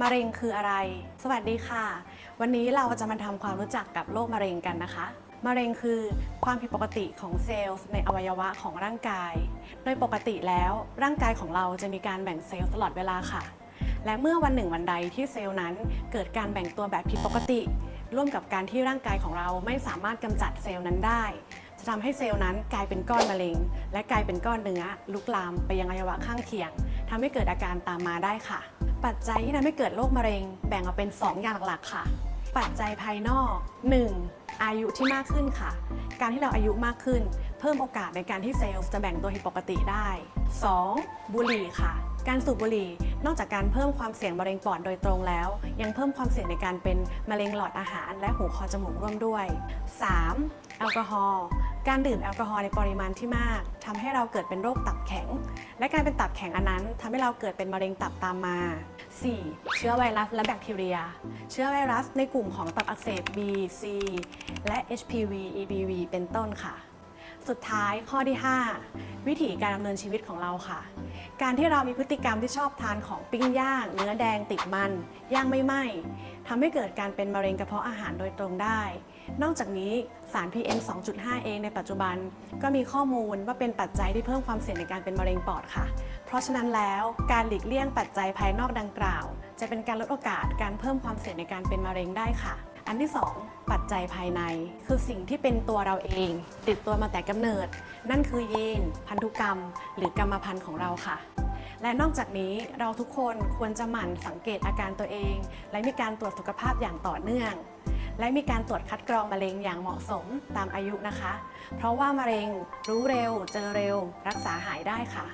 มะเร็งคืออะไร สวัสดีค่ะ วันนี้เราจะมาทำความรู้จักกับโรคมะเร็งกันนะคะ มะเร็งคือความผิดปกติของเซลล์ในอวัยวะของร่างกาย โดยปกติแล้วร่างกายของเราจะมีการแบ่งเซลล์ตลอดเวลาค่ะ และเมื่อวันหนึ่งวันใดที่เซลล์นั้นเกิดการแบ่งตัวแบบผิดปกติ ร่วมกับการที่ร่างกายของเราไม่สามารถกำจัดเซลล์นั้นได้จะทำให้เซลล์นั้นกลายเป็นก้อนมะเร็ง และกลายเป็นก้อนเนื้อลุกลามไปยังอวัยวะข้างเคียง ทำให้เกิดอาการตามมาได้ค่ะ ปัจจัยที่ทำให้เกิดโรคมะเร็ง แบ่งออกเป็น 2 อย่างหลักๆค่ะ ปัจจัยภายนอก 1. อายุที่มากขึ้นค่ะ การที่เราอายุมากขึ้น เพิ่มโอกาสในการที่เซลล์จะแบ่งตัวผิดปกติได้ 2. บุหรี่ค่ะ การสูบบุหรี่นอกจากการเพิ่มความเสี่ยงมะเร็งปอดโดยตรงแล้ว ยังเพิ่มความเสี่ยงในการเป็นมะเร็งหลอดอาหาร และหูคอจมูกร่วมด้วย 3. แอลกอฮอล์การดื่มแอลกอฮอล์ในปริมาณที่มากทำให้เราเกิดเป็นโรคตับแข็ง และการเป็นตับแข็งอันนั้นทำให้เราเกิดเป็นมะเร็งตับตามมา 4. เชื้อไวรัสและแบคทีเรีย เชื้อไวรัสในกลุ่มของตับอักเสบ B C และ HPV EBV เป็นต้นค่ะ สุดท้ายข้อที่ 5 วิถีการดำเนินชีวิตของเราค่ะ การที่เรามีพฤติกรรมที่ชอบทานของปิ้งย่าง เนื้อแดงติดมัน ย่างไม่ไหม้ทำให้เกิดการเป็นมะเร็งกระเพาะอาหารโดยตรงได้ นอกจากนี้สาร PM 2.5 เองในปัจจุบัน ก็มีข้อมูลว่าเป็นปัจจัยที่เพิ่มความเสี่ยงในการเป็นมะเร็งปอดค่ะ เพราะฉะนั้นแล้วการหลีกเลี่ยงปัจจัยภายนอกดังกล่าว จะเป็นการลดโอกาสการเพิ่มความเสี่ยงในการเป็นมะเร็งได้ค่ะ อันที่ 2 ปัจจัยภายใน คือสิ่งที่เป็นตัวเราเอง ติดตัวมาแต่กำเนิด นั่นคือยีน พันธุกรรม หรือกรรมพันธุ์ของเราค่ะ และนอกจากนี้เราทุกคนควรจะหมั่นสังเกตอาการตัวเอง และมีการตรวจสุขภาพอย่างต่อเนื่อง และมีการตรวจคัดกรองมะเร็งอย่างเหมาะสมตามอายุนะคะ เพราะว่ามะเร็งรู้เร็ว เจอเร็ว รักษาหายได้ค่ะ